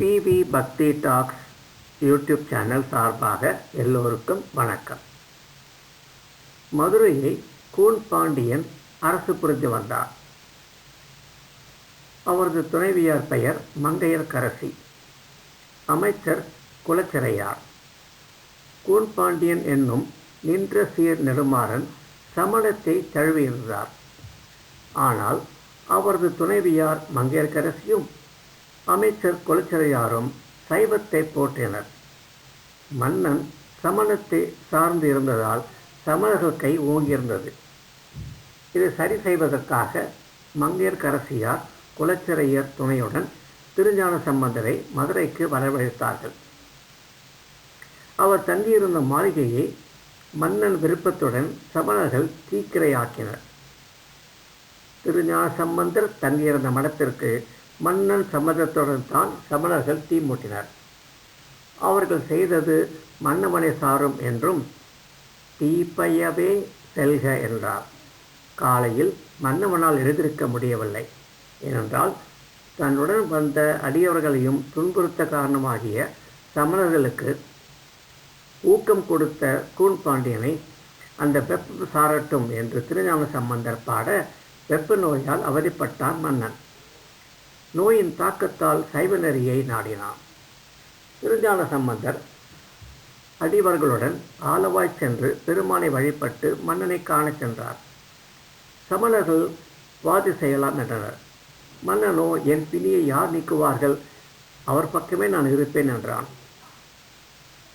PV பக்தி tax YouTube channel சார்பாக எல்லோருக்கும் வணக்கம். மதுரையை கூன் பாண்டியன் அரசு புரிந்து வந்தார். அவரது துணைவியார் பெயர் மங்கையர்கரசி அமைச்சர் குலச்சிறையார். கூன் பாண்டியன் என்னும் நின்ற சீர் நெடுமாறன் சமணத்தை தழுவியிருந்தார் ஆனால் அவரது துணைவியார் மங்கையர்கரசியும் அமைச்சர் குலச்சிறையாரும் சைவத்தை போற்றினர். மன்னன் சமணத்தை சார்ந்து இருந்ததால் சமணர்கள் கை ஓங்கியிருந்தது. இதை சரி செய்வதற்காக மங்கையர்கரசியார் குலச்சிறையர் துணையுடன் திருஞான சம்பந்தரை மதுரைக்கு வரவழைத்தார்கள். அவர் தங்கியிருந்த மாளிகையை மன்னன் விருப்பத்துடன் சமணர்கள் தீக்கிரையாக்கினர். திருஞான சம்பந்தர் தங்கியிருந்த மடத்திற்கு மன்னன் சம்மதத்துடன் தான் சமணர்கள் தீ மூட்டினர். அவர்கள் செய்தது மன்னவனை சாரும் என்றும் தீப்பையவே செல்க என்றார். காலையில் மன்னவனால் எழுதியிருக்க முடியவில்லை. ஏனென்றால் தன்னுடன் வந்த அடியவர்களையும் துன்புறுத்த காரணமாகிய சமணர்களுக்கு ஊக்கம் கொடுத்த கூன் பாண்டியனை அந்த வெப்ப சாரட்டும் என்று திருஞான சம்பந்தர் பாட வெப்ப நோயால் அவதிப்பட்டான் மன்னன். நோயின் தாக்கத்தால் சைவ நெறியை நாடினான். திருஞான சம்பந்தர் அடிவர்களுடன் ஆலவாய் சென்று பெருமானை வழிபட்டு மன்னனை காணச் சென்றார். சமணர்கள் வாதி செய்யலாம் என்றனர். மன்னனோ என் பிணியை யார் நீக்குவார்கள்? அவர் பக்கமே நான் இருப்பேன் என்றான்.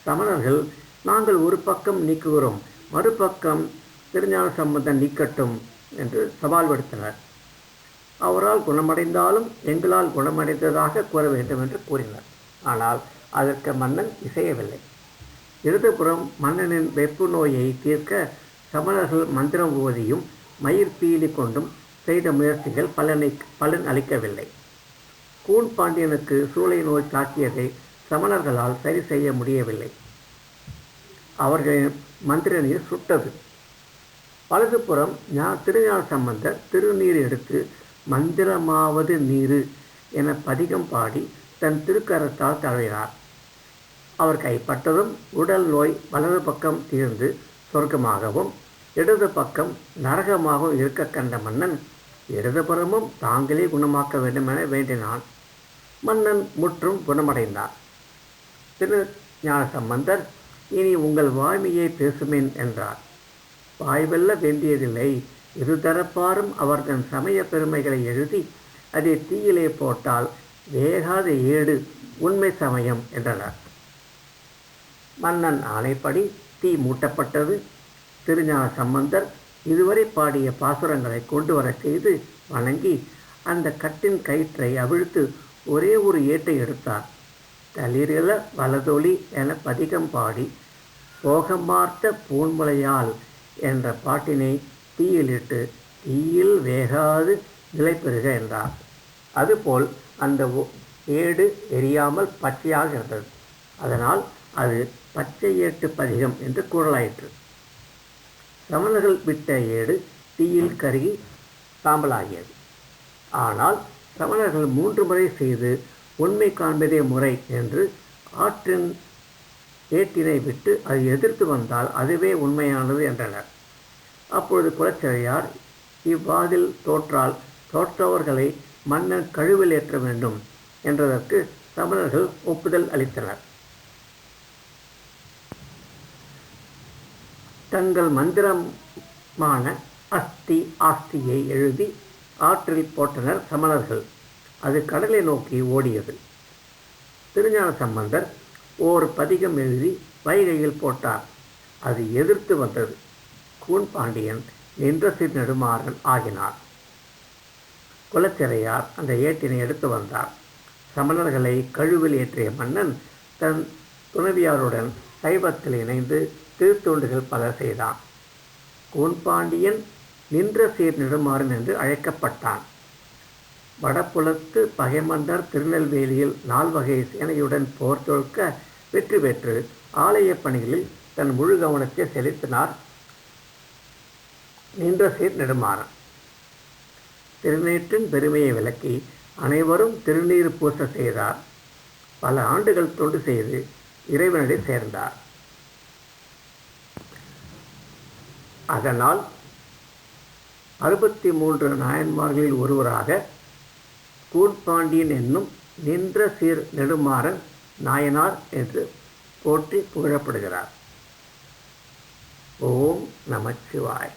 சமணர்கள் நாங்கள் ஒரு பக்கம் நீக்குகிறோம் மறுபக்கம் திருஞான சம்பந்தன் நீக்கட்டும் என்று சவால் விடுத்தனர். அவரால் குணமடைந்தாலும் எங்களால் குணமடைந்ததாக கூற வேண்டும் என்று கூறினர். ஆனால் அதற்கு மன்னன் இசையவில்லை. இடதுபுறம் மன்னனின் வெப்பு நோயை தீர்க்க சமணர்கள் மந்திரம் ஓதியும் மயிர் பீலி கொண்டும் செய்த முயற்சிகள் பலனை பலன் அளிக்கவில்லை. கூன் பாண்டியனுக்கு சூளை நோய் தாக்கியதை சமணர்களால் சரி செய்ய முடியவில்லை. அவர்களின் மந்திர நீர் சுட்டது. வலதுபுறம் ஞா திருஞான சம்பந்தர் திருநீர் எடுத்து மந்திரமாவது நீரு என பதிகம் பாடி தன் திருக்கரத்தால் தழுவினார். அவர் கைப்பட்டதும் உடல் நோய் வலது பக்கம் தீர்ந்து சொர்க்கமாகவும் இடது பக்கம் நரகமாகவும் இருக்க கண்ட மன்னன் இடதுபுறமும் தாங்களே குணமாக்க வேண்டும் என வேண்டினான். மன்னன் முற்றும் குணமடைந்தார். திரு ஞான சம்பந்தர் இனி உங்கள் வாய்மையை பேசுமேன் என்றார். வாய்வெல்ல வேண்டியதில்லை. இருதரப்பாரும் அவர்தன் சமய பெருமைகளை எழுதி அதை தீயிலே போட்டால் வேகாத ஏடு உண்மை சமயம் என்றனர். மன்னன் ஆணைப்படி தீ மூட்டப்பட்டது. திருஞான சம்பந்தர் இதுவரை பாடிய பாசுரங்களை கொண்டு வர செய்து வணங்கி அந்த கட்டின் கயிற்றை அவிழ்த்து ஒரே ஒரு ஏட்டை எடுத்தார். தளிரில வலதொளி என பதிகம் பாடி போகமார்த்த பூன்முலையால் என்ற பாட்டினை தீயிலிட்டு தீயில் வேகாது நிலை பெறுக என்றார். அதுபோல் அந்த ஏடு எரியாமல் பச்சையாக இருந்தது. அதனால் அது பச்சை ஏட்டு பதிகம் என்று கூறலாயிற்று. சமணர்கள் விட்ட ஏடு தீயில் கருகி சாம்பலாகியது ஆனால் சமணர்கள் மூன்று முறை செய்து உண்மை காண்பதே முறை என்று ஆற்றின் ஏட்டினை விட்டு அது எதிர்த்து வந்தால் அதுவே உண்மையானது என்றனர். அப்பொழுது குலச்சிறையார் இவ்வாதில் தோற்றால் தோற்றவர்களை மன்னன் கழுவில் ஏற்ற வேண்டும் என்றதற்கு சமணர்கள் ஒப்புதல் அளித்தனர். தங்கள் மந்திரமான அஸ்தி ஆஸ்தியை எழுதி ஆற்றில் போட்டனர் சமணர்கள். அது கடலை நோக்கி ஓடியது. திருஞான சம்பந்தர் ஓர் பதிகம் எழுதி வைகையில் போட்டார். அது எதிர்த்து வந்தது. கூன் பாண்டியன் நின்ற நெடுமாறன் ஆகினார். குலச்சிறையார் அந்த ஏட்டினை எடுத்து வந்தார். சமணர்களை கழுவில் ஏற்றிய மன்னன் தன் துணைவியாருடன் சைவத்தில் இணைந்து திருத்தொண்டுகள் பல செய்தான். கூன்பாண்டியன் நின்ற சீர் நெடுமாறன் என்று அழைக்கப்பட்டான். வடபுலத்து பகைமன்னர் திருநெல்வேலியில் நால்வகை சேனையுடன் போர் தொழுக்க வெற்றி பெற்று ஆலய பணிகளில் தன் முழு கவனத்தை செலுத்தினார் நின்ற சீர் நெடுமாறன். திருநீற்றின் பெருமையை விளக்கி அனைவரும் திருநீர் பூச செய்தார். பல ஆண்டுகள் தொண்டு செய்து இறைவனடி சேர்ந்தார். அதனால் அறுபத்தி மூன்று நாயன்மார்களில் ஒருவராக கூன்பாண்டியன் என்னும் நின்ற சீர் நெடுமாறன் நாயனார் என்று போற்றி புகழப்படுகிறார். ஓம் நமச்சிவாய்.